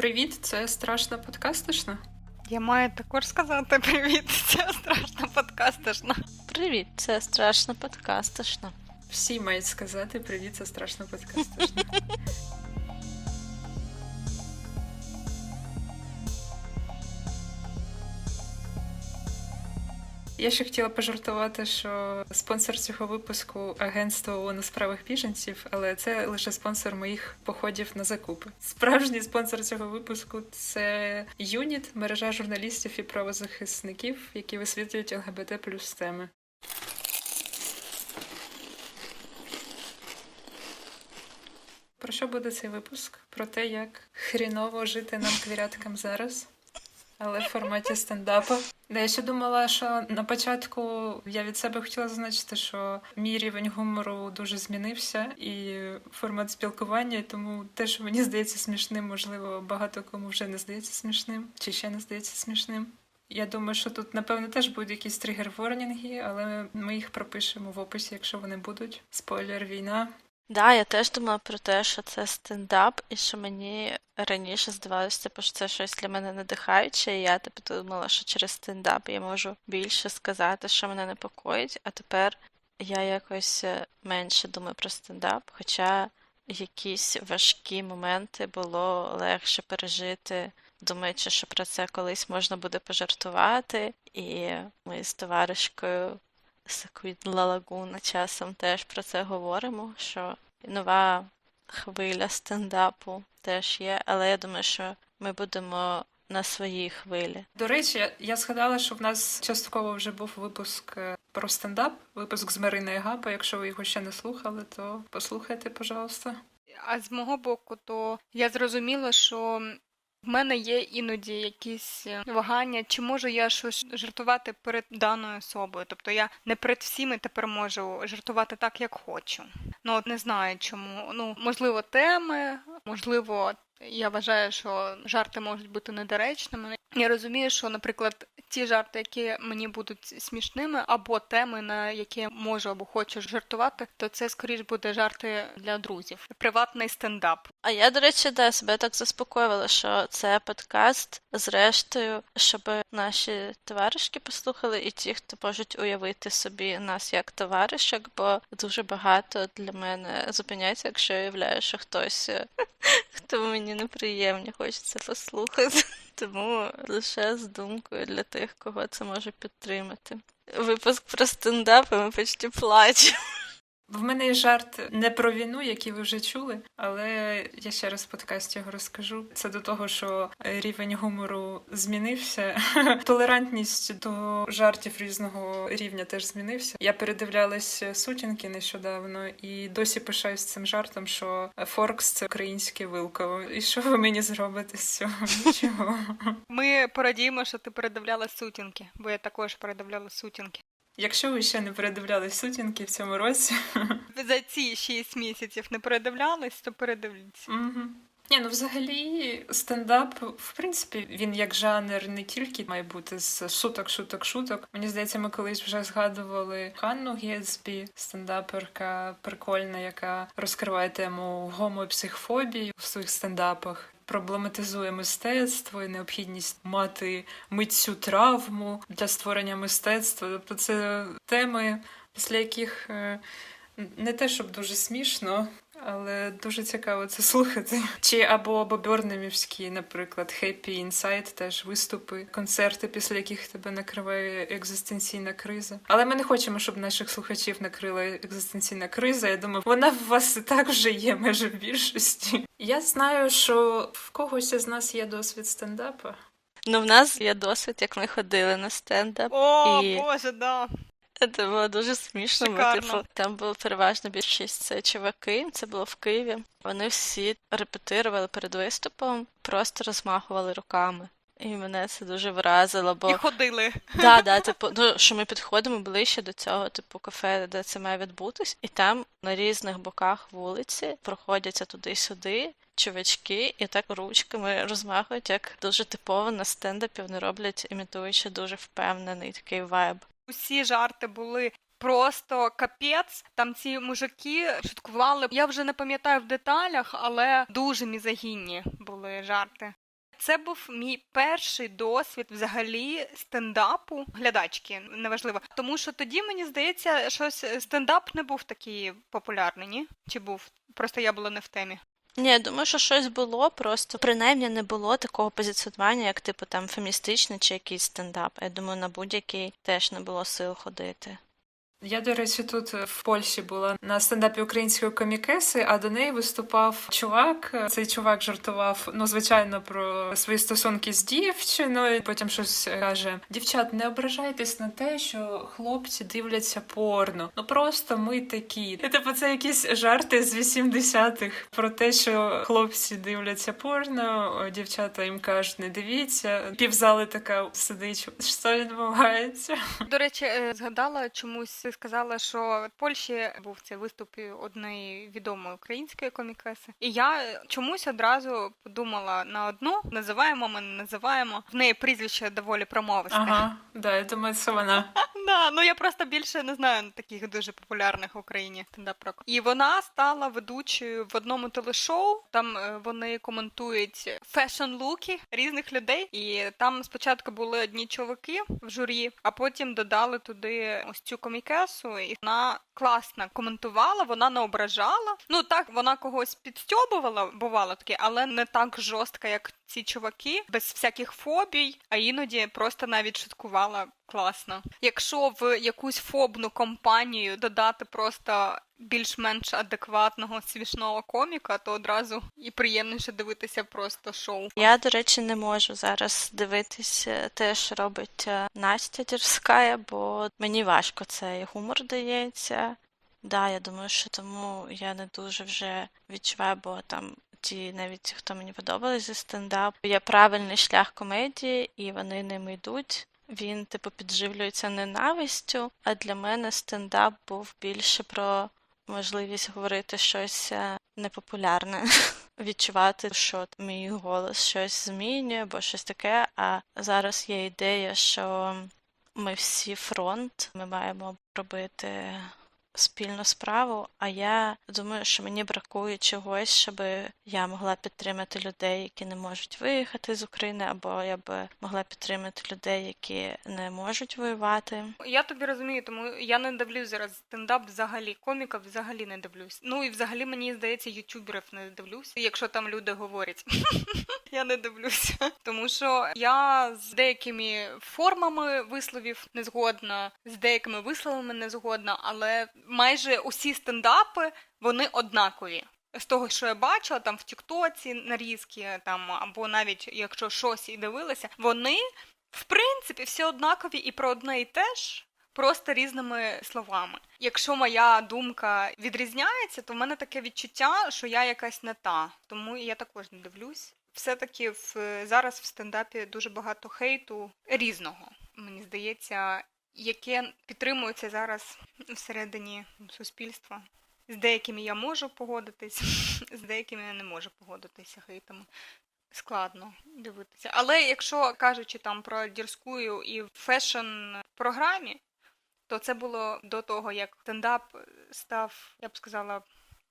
Привіт, це страшно подкастишна. Я маю також сказати привіт. Це страшно подкастишна. Привіт, це страшно подкастишна. Всі мають сказати привіт, це страшно подкастишно. Я ще хотіла пожартувати, що спонсор цього випуску агентство ООН у справах біженців, але це лише спонсор моїх походів на закупи. Справжній спонсор цього випуску це Юніт, мережа журналістів і правозахисників, які висвітлюють ЛГБТ плюс теми. Про що буде цей випуск? Про те, як хріново жити нам квіряткам зараз, але в форматі стендапу. Да, я ще думала, що на початку я від себе хотіла зазначити, що мій рівень гумору дуже змінився і формат спілкування, і тому те, що мені здається смішним, можливо, багато кому вже не здається смішним, чи ще не здається смішним. Я думаю, що тут, напевно, теж будуть якісь тригер-ворнінги, але ми їх пропишемо в описі, якщо вони будуть. Спойлер, війна. Да, я теж думала про те, що це стендап, і що мені раніше здавалося, типу, що це щось для мене надихаюче, і я типу, думала, що через стендап я можу більше сказати, що мене непокоїть, а тепер я якось е, менше думаю про стендап, хоча якісь важкі моменти було легше пережити, думаючи, що про це колись можна буде пожартувати, і ми з товаришкою Саквідла Лагуна часом теж про це говоримо, що нова хвиля стендапу теж є, але я думаю, що ми будемо на своїй хвилі. До речі, я- я згадала, що в нас частково вже був випуск е, про стендап, випуск з Мариною Гапа. Якщо ви його ще не слухали, то послухайте, пожалуйста. А з мого боку, то я зрозуміла, що в мене є іноді якісь е, вагання, чи можу я щось жартувати перед даною особою. Тобто я не перед всіми тепер можу жартувати так, як хочу. Ну от не знаю чому. Ну, можливо, теми, можливо, я вважаю, що жарти можуть бути недоречними. Я розумію, що, наприклад, ті жарти, які мені будуть смішними, або теми, на які я можу або хочу жартувати, то це скоріш буде жарти для друзів. Приватний стендап. А я, до речі, да, себе так заспокоювала, що це подкаст, зрештою, щоб наші товаришки послухали, і ті, хто можуть уявити собі нас як товаришок, бо дуже багато для мене зупиняється, якщо я уявляю, що хтось, хто мені неприємні, хочеться послухати. Тому лише з думкою для тих, кого це може підтримати. Випуск про стендапи ми почти плачемо. В мене є жарт не про війну, який ви вже чули, але я ще раз в подкасті його розкажу. Це до того, що рівень гумору змінився. Толерантність до жартів різного рівня теж змінився. Я передивлялась сутінки нещодавно і досі пишаюсь цим жартом, що Форкс це українське вилково. І що ви мені зробите з цього? Нічого. Ми порадіємо, що ти передивляла сутінки, бо я також передивляла сутінки. Якщо ви ще не передивлялись сутінки в цьому році, За ці шість місяців не передивлялись, то передивіться. Угу. Ні, ну взагалі стендап, в принципі, він як жанр не тільки має бути з шуток, шуток, шуток. Мені здається, ми колись вже згадували Ханну Гетсбі, стендаперка прикольна, яка розкриває тему гомопсихфобії в своїх стендапах. Проблематизує мистецтво і необхідність мати митцю травму для створення мистецтва. Тобто це теми, після яких е, не те, щоб дуже смішно, але дуже цікаво це слухати. Чи або бобернемівські, наприклад, Happy Inside, теж виступи, концерти, після яких тебе накриває екзистенційна криза. Але ми не хочемо, щоб наших слухачів накрила екзистенційна криза. Я думаю, вона в вас і так вже є, майже в більшості. Я знаю, що в когось із нас є досвід стендапа. Ну, в нас є досвід, як ми ходили на стендап. О, І- Боже, да. Це було дуже смішно. Бо, типу, там було переважно більшість це чуваки, це було в Києві. Вони всі репетирували перед виступом, просто розмахували руками. І мене це дуже вразило, бо І ходили. да, да, типу, ну що ми підходимо ближче до цього, типу, кафе, де це має відбутись, і там на різних боках вулиці проходяться туди-сюди. Чувачки і так ручками розмахують, як дуже типово на стендапі вони роблять, імітуючи дуже впевнений такий вайб. Усі жарти були просто капець. Там ці мужики шуткували. Я вже не пам'ятаю в деталях, але дуже мізогінні були жарти. це був мій перший досвід взагалі стендапу глядачки, неважливо. Тому що тоді мені здається, щось стендап не був такий популярний, ні? Чи був? Просто я була не в темі. Ні, я думаю, що щось було, просто принаймні не було такого позиціонування, як типу там феміністичний чи якийсь стендап. Я думаю, на будь-який теж не було сил ходити. Я, до речі, тут е, в Польщі була на стендапі української комікеси, а до неї виступав чувак. Цей чувак жартував, ну, звичайно, про свої стосунки з дівчиною. Потім щось каже: дівчат, не ображайтесь на те, що хлопці дивляться порно. Ну просто ми такі. І типу, це якісь жарти з 80-х про те, що хлопці дивляться порно, дівчата їм кажуть, не дивіться. Півзали така сидить, що відбувається. До речі, е, згадала чомусь, ти сказала, що в Польщі був цей виступ одної відомої української комікеси. І я чомусь одразу подумала на одну, називаємо ми не називаємо. В неї прізвище доволі промовисте. Ага, да, я думаю, це вона. Да, ну я просто більше не знаю таких дуже популярних в Україні стендап-рок. І вона стала ведучою в одному телешоу. Там е, вони коментують фешн-луки різних людей. І там спочатку були одні чоловіки в журі, а потім додали туди ось цю комікесу, і вона класно коментувала, вона не ображала. Ну так, вона когось підстьобувала, бувало таке, але не так жорстко, як ці чуваки, без всяких фобій, а іноді просто навіть шуткувала класно. Якщо в якусь фобну компанію додати просто більш-менш адекватного смішного коміка, то одразу і приємніше дивитися просто шоу. Я, до речі, не можу зараз дивитись е, те, що робить е, Настя Дірська, бо мені важко цей гумор дається. Да, я думаю, що тому я не дуже вже відчуваю, бо там ті, навіть хто мені подобались зі стендап, є правильний шлях комедії, і вони ним йдуть. Він, типу, підживлюється ненавистю, а для мене стендап був більше про можливість говорити щось е, непопулярне, відчувати, що мій голос щось змінює, або щось таке. А зараз є ідея, що ми всі фронт, ми маємо робити спільну справу. А я думаю, що мені бракує чогось, щоб я могла підтримати людей, які не можуть виїхати з України, або я би могла підтримати людей, які не можуть воювати. Я тобі розумію, тому я не дивлюсь зараз стендап взагалі, коміка взагалі не дивлюсь. Ну і взагалі мені здається, ютуберів не дивлюсь, якщо там люди говорять. Я не дивлюся, тому що я з деякими формами висловів не згодна, з деякими висловами не згодна, але майже усі стендапи вони однакові. З того, що я бачила там в Тіктоці нарізки, там або навіть якщо щось і дивилася, вони в принципі всі однакові і про одне і те ж. Просто різними словами. Якщо моя думка відрізняється, то в мене таке відчуття, що я якась не та. Тому я також не дивлюсь. Все-таки в зараз в стендапі дуже багато хейту різного, мені здається, яке підтримується зараз всередині суспільства. З деякими я можу погодитись, з деякими я не можу погодитися хейтами. Складно дивитися. Але якщо кажучи там про дірську і фешн програмі, то це було до того, як стендап став, я б сказала,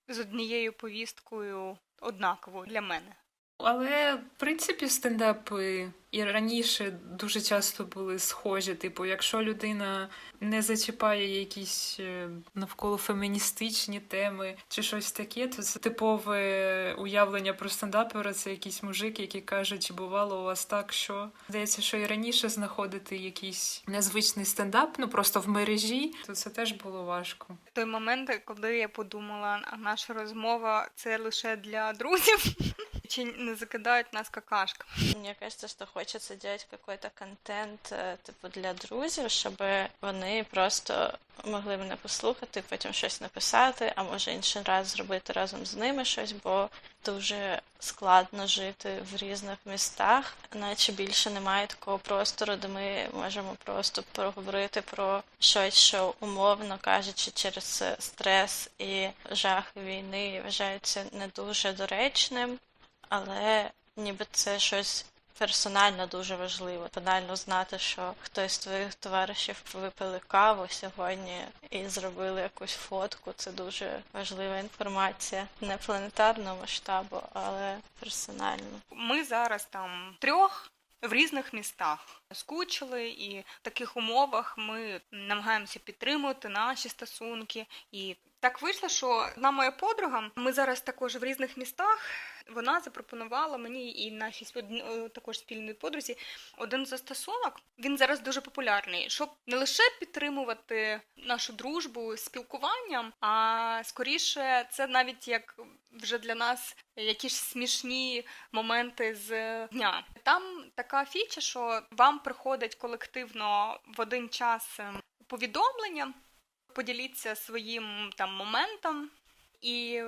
з однією повісткою однаковою для мене. Але в принципі стендапи і раніше дуже часто були схожі. Типу, якщо людина не зачіпає якісь е, навколо феміністичні теми чи щось таке, то це типове уявлення про стендапера. Це якийсь мужик, який каже, чи бувало у вас так, що здається, що і раніше знаходити якийсь незвичний стендап, ну просто в мережі, то це теж було важко. Той момент, коли я подумала, наша розмова це лише для друзів. Чи не закидають нас какашка? Мне кажется, что хочется делать какой-то контент, типу, для друзів, щоб вони просто могли мене послухати, потім щось написати, а може інший раз зробити разом з ними щось, бо дуже складно жити в різних містах, наче більше немає такого простору, де ми можемо просто проговорити про щось, що умовно кажучи, через стрес і жах війни вважається не дуже доречним але ніби це щось персонально дуже важливо. Банально знати, що хтось з твоїх товаришів випили каву сьогодні і зробили якусь фотку. Це дуже важлива інформація. Не планетарного масштабу, але персонально. Ми зараз там трьох в різних містах скучили, і в таких умовах ми намагаємося підтримувати наші стосунки. І так вийшло, що одна моя подруга, ми зараз також в різних містах. Вона запропонувала мені і нашій е, також спільній подрузі один застосунок. Він зараз дуже популярний, щоб не лише підтримувати нашу дружбу спілкуванням, а скоріше це навіть як вже для нас якісь смішні моменти з дня. Там така фіча, що вам приходить колективно в один час ем, повідомлення, поділіться своїм там моментом, і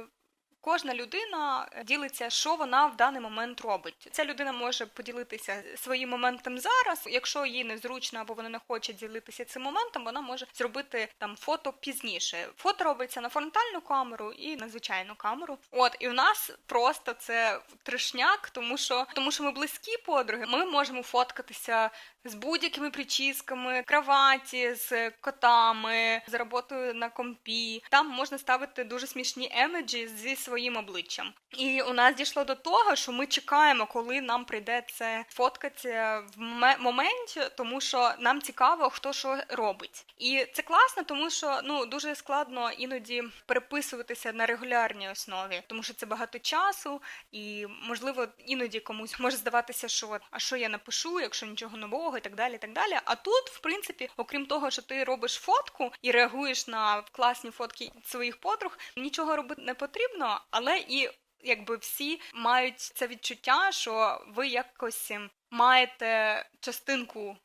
кожна людина ділиться, що вона в даний момент робить. Ця людина може поділитися своїм моментом зараз. Якщо їй незручно або вона не хоче ділитися цим моментом, вона може зробити там фото пізніше. Фото робиться на фронтальну камеру і на звичайну камеру. От і у нас просто це трешняк, тому що тому що ми близькі подруги. Ми можемо фоткатися з будь-якими причісками, кроваті, з котами, з роботою на компі. Там можна ставити дуже смішні емеджі зі своїм обличчям. І у нас дійшло до того, що ми чекаємо, коли нам прийде це фоткатися в ме- моменті, тому що нам цікаво, хто що робить. І це класно, тому що ну дуже складно іноді переписуватися на регулярній основі, тому що це багато часу, і можливо іноді комусь може здаватися, що а що я напишу, якщо нічого нового, і так далі. і так далі. А тут, в принципі, окрім того, що ти робиш фотку і реагуєш на класні фотки своїх подруг, нічого робити не потрібно, але і якби всі мають це відчуття, що ви якось ем, маєте частинку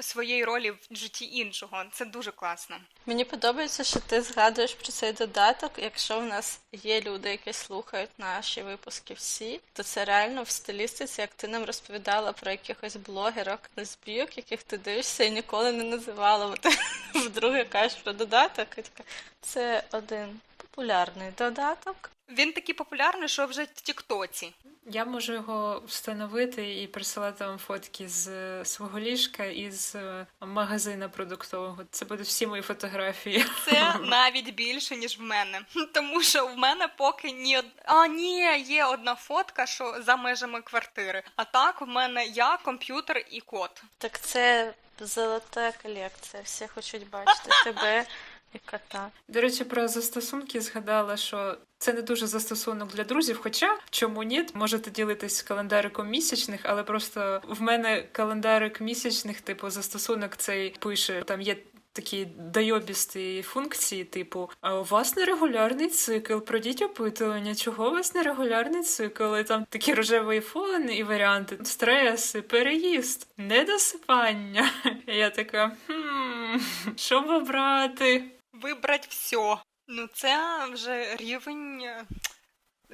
своєї ролі в житті іншого. Це дуже класно. Мені подобається, що ти згадуєш про цей додаток. Якщо в нас є люди, які слухають наші випуски всі, то це реально в стилістиці, як ти нам розповідала про якихось блогерок, лесбійок, яких ти дивишся і ніколи не називала. Бо ти вдруге кажеш про додаток. і така, Це один популярний додаток. Він такий популярний, що вже в Тіктоці. Я можу його встановити і присилати вам фотки з е, свого ліжка і з е, магазина продуктового. Це будуть всі мої фотографії. Це навіть більше, ніж в мене. Тому що в мене поки ні од... А, ні, є одна фотка, що за межами квартири. А так в мене я, комп'ютер і кот. Так це золота колекція. Всі хочуть бачити тебе і кота. До речі, про застосунки згадала, що це не дуже застосунок для друзів. Хоча чому ні, можете ділитись календариком місячних, але просто в мене календарик місячних, типу, застосунок цей пише, там є. Такі дойобісті функції, типу, а у вас нерегулярний цикл, пройдіть опитування, чого у вас нерегулярний цикл, і там такі рожевий фон і варіанти, стреси, переїзд, недосипання. І я така, хм, що обрати? Вибрать все. Ну це вже рівень е,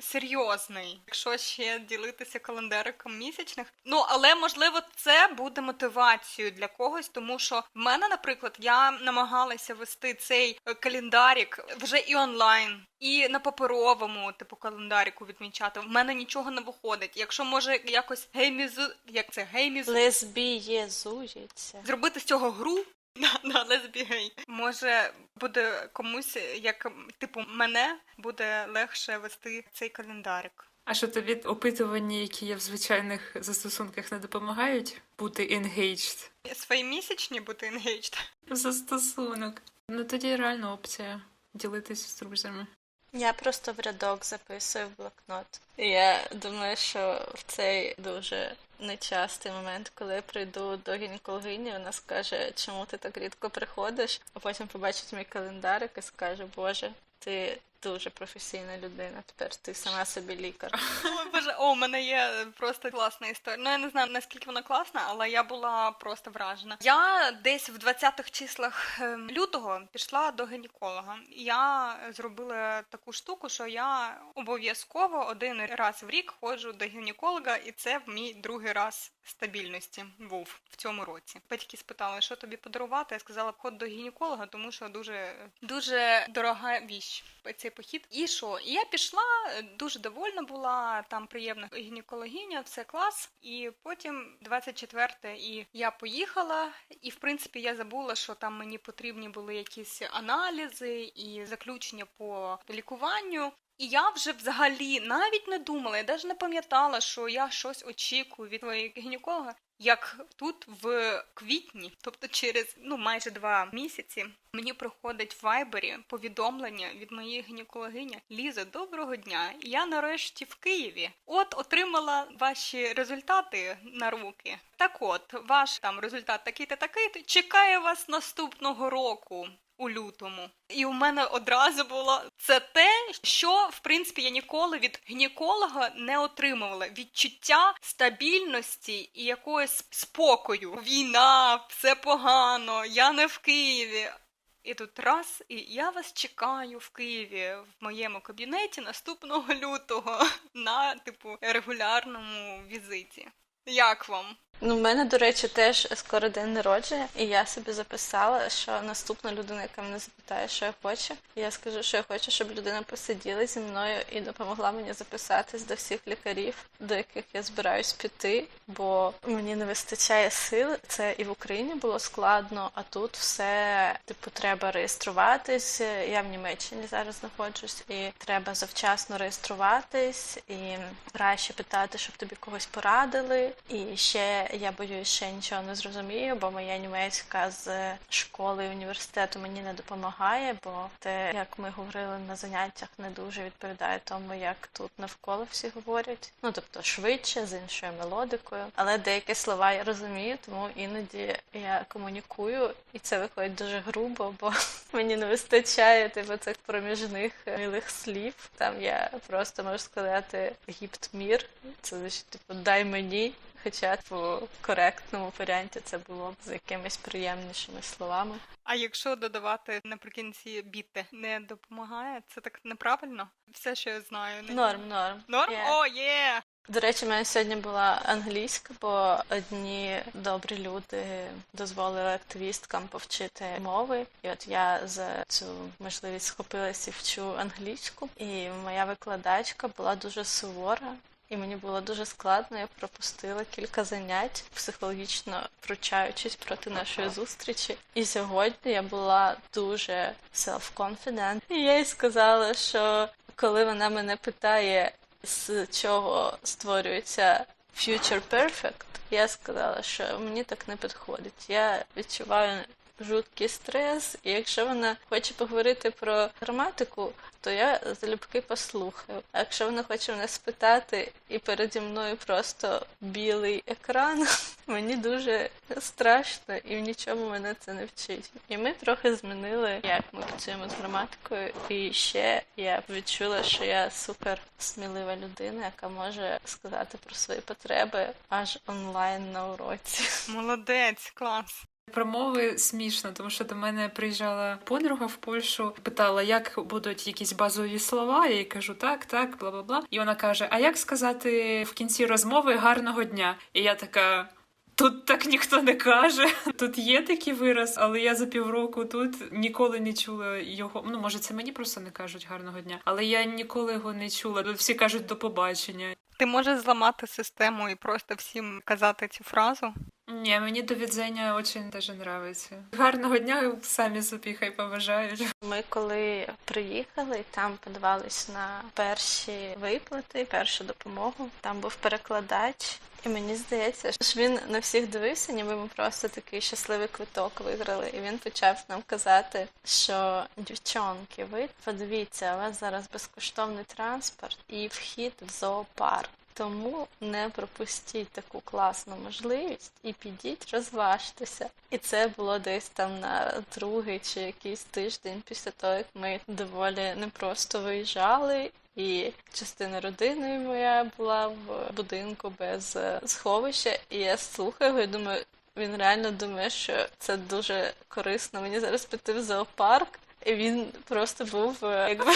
серйозний. Якщо ще ділитися календариком місячних. Ну але можливо це буде мотивацією для когось, тому що в мене, наприклад, я намагалася вести цей е, календарик вже і онлайн. І на паперовому, типу, календаріку відмічати. В мене нічого не виходить. Якщо може якось геймізу, як це геймізу, Лесбієзується. зробити з цього гру на, на лесбігей. Може, буде комусь, як типу мене, буде легше вести цей календарик. А що тобі опитування, які є в звичайних застосунках, не допомагають бути engaged Свої місячні бути engaged. застосунок? Ну тоді реальна опція ділитися з друзями. Я просто в рядок записую в блокнот. Я думаю, що в цей дуже нечастий момент, коли я прийду до гінекологині, вона скаже, чому ти так рідко приходиш, а потім побачить мій календарик і скаже, Боже, ти дуже професійна людина. Тепер ти сама собі лікар. Ой, Боже, о, у мене є просто класна історія. Ну я не знаю наскільки вона класна, але я була просто вражена. Я десь в 20-х числах ем, лютого пішла до гінеколога. Я зробила таку штуку, що я обов'язково один раз в рік ходжу до гінеколога, і це мій другий раз стабільності був в цьому році. Батьки спитали, що тобі подарувати. Я сказала, ход до гінеколога, тому що дуже дуже дорога віч цей похід. І що? І я пішла, дуже довольна була, там приємна гінекологиня, все клас. І потім 24 і я поїхала, і в принципі я забула, що там мені потрібні були якісь аналізи і заключення по лікуванню. І я вже взагалі навіть не думала, я навіть не пам'ятала, що я щось очікую від моєї гінеколога. Як тут в квітні, тобто через ну майже два місяці, мені приходить в вайбері повідомлення від моєї гінекологині Ліза, доброго дня. Я нарешті в Києві. От отримала ваші результати на руки. Так от, ваш там результат такий-то такий-то чекає вас наступного року. У лютому, і у мене одразу було це те, що в принципі я ніколи від гінеколога не отримувала відчуття стабільності і якогось спокою. Війна, все погано, я не в Києві. І тут раз, і я вас чекаю в Києві в моєму кабінеті наступного лютого на типу регулярному візиті. Як вам? Ну, в мене, до речі, теж скоро день народження, і я собі записала, що наступна людина, яка мене запитає, що я хочу, я скажу, що я хочу, щоб людина посиділа зі мною і допомогла мені записатись до всіх лікарів, до яких я збираюсь піти, бо мені не вистачає сил. Це і в Україні було складно, а тут все типу треба реєструватись. Я в Німеччині зараз знаходжусь, і треба завчасно реєструватись, і краще питати, щоб тобі когось порадили. І ще я боюсь, ще нічого не зрозумію, бо моя німецька з школи і університету мені не допомагає, бо те, як ми говорили на заняттях, не дуже відповідає тому, як тут навколо всі говорять. Ну тобто швидше, з іншою мелодикою. Але деякі слова я розумію, тому іноді я комунікую, і це виходить дуже грубо, бо мені не вистачає типу цих проміжних милих слів. Там я просто можу сказати гіптмір. Це значить, типу, дай мені. Хоча по коректному варіанті це було б з якимись приємнішими словами. А якщо додавати наприкінці біти не допомагає, це так неправильно? Все, що я знаю, не Норм, норм. Норм? Є. О, є! До речі, в мене сьогодні була англійська, бо одні добрі люди дозволили активісткам повчити мови. І от я за цю можливість схопилася і вчу англійську. І моя викладачка була дуже сувора. І мені було дуже складно, я пропустила кілька занять, психологічно пручаючись проти нашої зустрічі. І сьогодні я була дуже self-confident. І я їй сказала, що коли вона мене питає, з чого створюється Future Perfect, я сказала, що мені так не підходить. Я відчуваю жуткий стрес, і якщо вона хоче поговорити про граматику, то я залюбки послухаю. А якщо вона хоче мене спитати, і переді мною просто білий екран, мені дуже страшно і в нічому мене це не вчить. І ми трохи змінили, як ми працюємо з граматикою. І ще я відчула, що я супер смілива людина, яка може сказати про свої потреби аж онлайн на уроці. Молодець, клас. Про мови смішно, тому що до мене приїжджала подруга в Польщу, питала, як будуть якісь базові слова. Я їй кажу так, так, бла бла бла. І вона каже: А як сказати в кінці розмови гарного дня? І я така. Тут так ніхто не каже. Тут є такий вираз, але я за півроку тут ніколи не чула його. Ну, може, це мені просто не кажуть гарного дня, але я ніколи його не чула. Тут всі кажуть до побачення. Ти можеш зламати систему і просто всім казати цю фразу? Ні, мені до відзення очень даже нравиться. Гарного дня самі собі хай побажають. Ми коли приїхали, там подавались на перші виплати, першу допомогу. Там був перекладач, і мені здається, що він на всіх дивився, ніби ми просто такий щасливий квиток виграли. І він почав нам казати, що дівчонки, ви подивіться, у вас зараз безкоштовний транспорт і вхід в зоопарк. Тому не пропустіть таку класну можливість і підіть, розважтеся. І це було десь там на другий чи якийсь тиждень після того, як ми доволі непросто виїжджали. І частина родини моя була в будинку без е, сховища, і я слухаю і думаю, він реально думає, що це дуже корисно мені зараз піти в зоопарк. І він просто був е, якби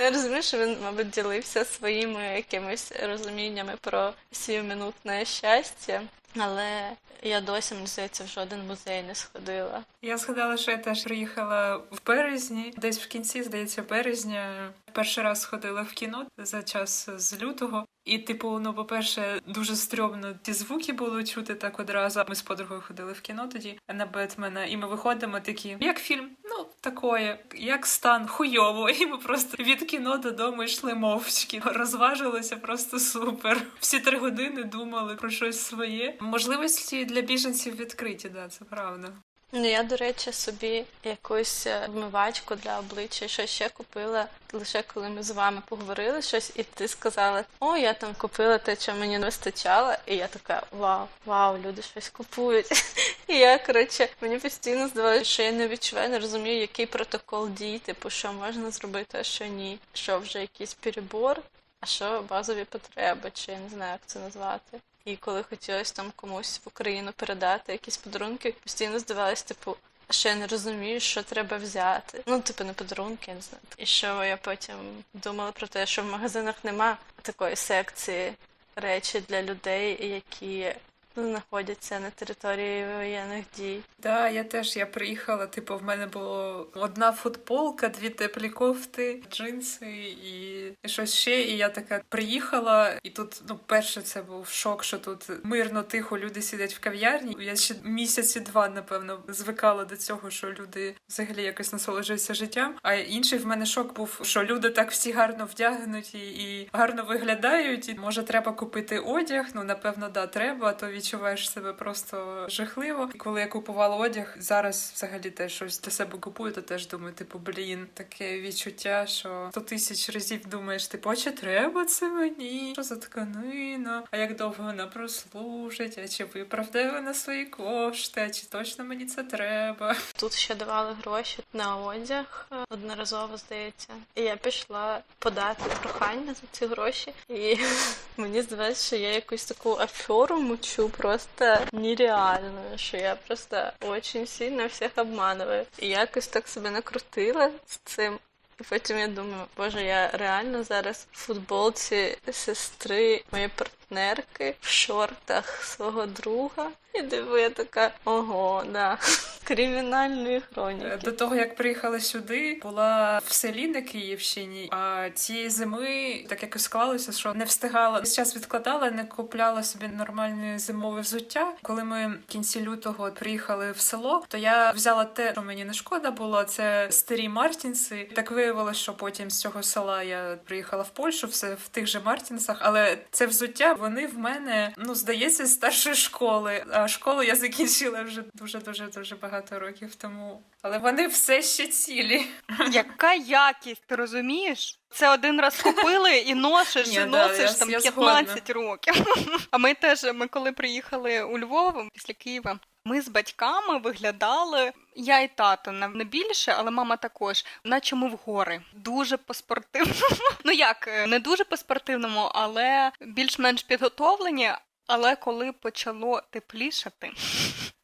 Я розумію, що він, мабуть, ділився своїми якимись розуміннями про сіюминутне щастя, але я досі, мені здається, в жоден музей не сходила. Я згадала, що я теж приїхала в березні, десь в кінці, здається, березня. Перший раз ходила в кіно за час з лютого. І, типу, ну, по-перше, дуже стрьомно ті звуки було чути так одразу. Ми з подругою ходили в кіно тоді на Бетмена, і ми виходимо такі, як фільм, ну такое, як стан, хуйово. І ми просто від кіно додому йшли мовчки. Розважилося просто супер. Всі три години думали про щось своє. Можливості для біженців відкриті, да, це правда. Ну, я, до речі, собі якусь е, вмивачку для обличчя, щось ще купила лише коли ми з вами поговорили щось, і ти сказала, о, я там купила те, що мені не вистачало. І я така, вау, вау, люди щось купують. І я, коротше, мені постійно здавалося, що я не відчуваю, не розумію, який протокол дій, типу, що можна зробити, а що ні. Що вже якийсь перебор, а що базові потреби, чи я не знаю, як це назвати. І коли хотілося там комусь в Україну передати якісь подарунки, постійно здавалось, типу, що я не розумію, що треба взяти. Ну, типу, не подарунки, я не знаю. І що я потім думала про те, що в магазинах нема такої секції речі для людей, які знаходяться на території воєнних дій. Да, я теж я приїхала. Типу, в мене було одна футболка, дві теплі кофти, джинси і щось ще. І я така приїхала, і тут ну перше це був шок, що тут мирно, тихо, люди сидять в кав'ярні. Я ще місяці два, напевно, звикала до цього, що люди взагалі якось насолоджуються життям. А інший в мене шок був, що люди так всі гарно вдягнуті і гарно виглядають. І може треба купити одяг. Ну напевно, да, треба, а то відчуваєш себе просто жахливо. І коли я купувала одяг, зараз взагалі теж щось для себе купую, то теж думаю, типу, блін, таке відчуття, що сто тисяч разів думаєш, типу, а чи треба це мені? Що за тканина? А як довго вона прослужить? А чи виправдає вона свої кошти? А чи точно мені це треба? Тут ще давали гроші на одяг е, одноразово, здається. І я пішла подати прохання за ці гроші. І мені здається, що я якусь таку аферу мучу просто нереально, що я просто очень сильно всіх обманываю. І якось так себе накрутила з цим. І потім я думаю, боже, я реально зараз в футболці сестри моєї партнерки в шортах свого друга. І диви, я така, ого, да. Кримінальної хроніки. До того як приїхала сюди, була в селі на Київщині. А цієї зими так якось склалося, що не встигала весь час відкладала, не купляла собі нормальне зимове взуття. Коли ми в кінці лютого приїхали в село, то я взяла те, що мені не шкода було. Це старі Мартінси. Так виявилося, що потім з цього села я приїхала в Польщу, все в тих же Мартінсах. Але це взуття вони в мене ну здається з старшої школи. А школу я закінчила вже дуже дуже дуже багато років тому. Але вони все ще цілі. Яка якість, ти розумієш? Це один раз купили і носиш, Ні, і носиш я- там я 15 років. А ми теж, ми коли приїхали у Львов після Києва, ми з батьками виглядали. Я і тато на не більше, але мама також, наче ми в гори. Дуже по-спортивному. Ну як, е, не дуже по-спортивному, але більш-менш підготовлені. Але коли почало теплішати,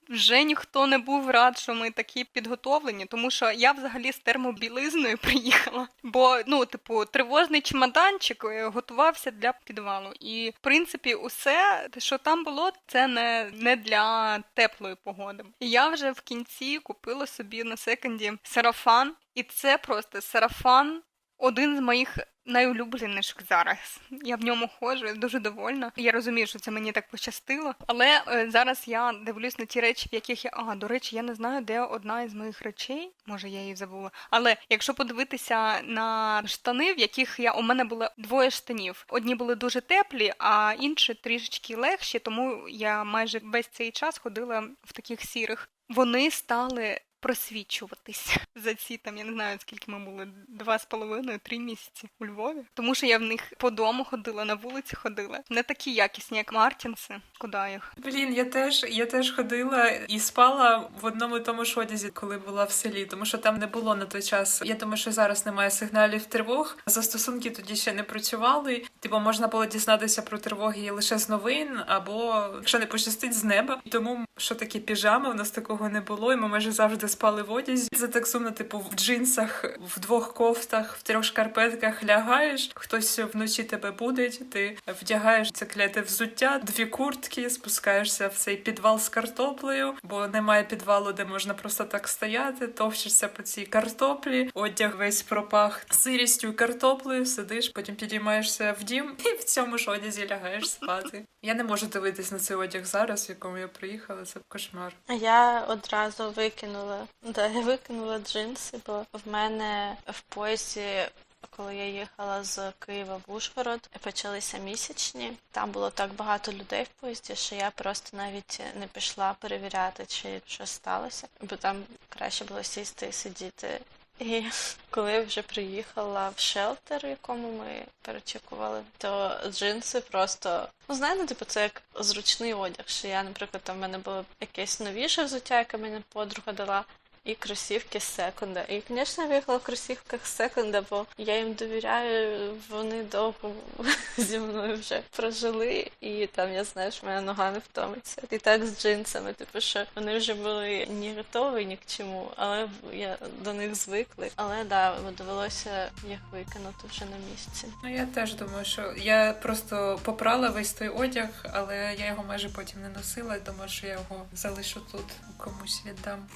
вже ніхто не був рад, що ми такі підготовлені, тому що я взагалі з термобілизною приїхала. Бо, ну, типу, тривожний чемоданчик е, готувався для підвалу. І, в принципі, усе, що там було, це не, не для теплої погоди. І я вже в кінці купила собі на секонді сарафан, і це просто сарафан. Один з моїх найулюбленіших зараз. Я в ньому ходжу, дуже довольна. Я розумію, що це мені так пощастило. Але е, зараз я дивлюсь на ті речі, в яких я. А, до речі, я не знаю, де одна із моїх речей. Може, я її забула. Але якщо подивитися на штани, в яких я у мене було двоє штанів. Одні були дуже теплі, а інші трішечки легші, тому я майже весь цей час ходила в таких сірих. Вони стали просвічуватись за ці там, я не знаю, скільки ми були, два з половиною, три місяці у Львові. Тому що я в них по дому ходила, на вулиці ходила. Не такі якісні, як Мартінси. Куди їх? Блін, я теж я теж ходила і спала в одному тому ж одязі, коли була в селі, тому що там не було на той час. Я думаю, що зараз немає сигналів тривог. Застосунки тоді ще не працювали. Типу можна було дізнатися про тривоги лише з новин, або якщо не пощастить з неба. Тому що такі піжами, у нас такого не було, і ми майже завжди спали в одязі. Це так сумно, типу, в джинсах, в двох кофтах, в трьох шкарпетках лягаєш, хтось вночі тебе будить, ти вдягаєш це кляте взуття, дві куртки, спускаєшся в цей підвал з картоплею, бо немає підвалу, де можна просто так стояти, товчишся по цій картоплі, одяг весь пропах сирістю і картоплею, сидиш, потім підіймаєшся в дім і в цьому ж одязі лягаєш спати. Я не можу дивитись на цей одяг зараз, в якому я приїхала. Це кошмар. Я одразу викинула. Да, я викинула джинси, бо в мене в поїзді, коли я їхала з Києва в Ужгород, почалися місячні. Там було так багато людей в поїзді, що я просто навіть не пішла перевіряти, чи щось сталося, бо там краще було сісти і сидіти. І коли я вже приїхала в шелтер, якому ми перечекували, то джинси просто ну знаєте, типу, це як зручний одяг. Що я, наприклад, там в мене було якесь новіше взуття, яке мені подруга дала. І кросівки з секонда. І, звісно, я виїхала в кросівках з секонда, бо я їм довіряю, вони довго зі мною вже прожили, і там я знаю, що моя нога не втомиться. І так з джинсами, типу, що вони вже були не готові ні к чому, але я до них звикла. Але да, довелося їх викинути вже на місці. Ну я теж думаю, що я просто попрала весь той одяг, але я його майже потім не носила. Думаю, що я його залишу тут, комусь віддам.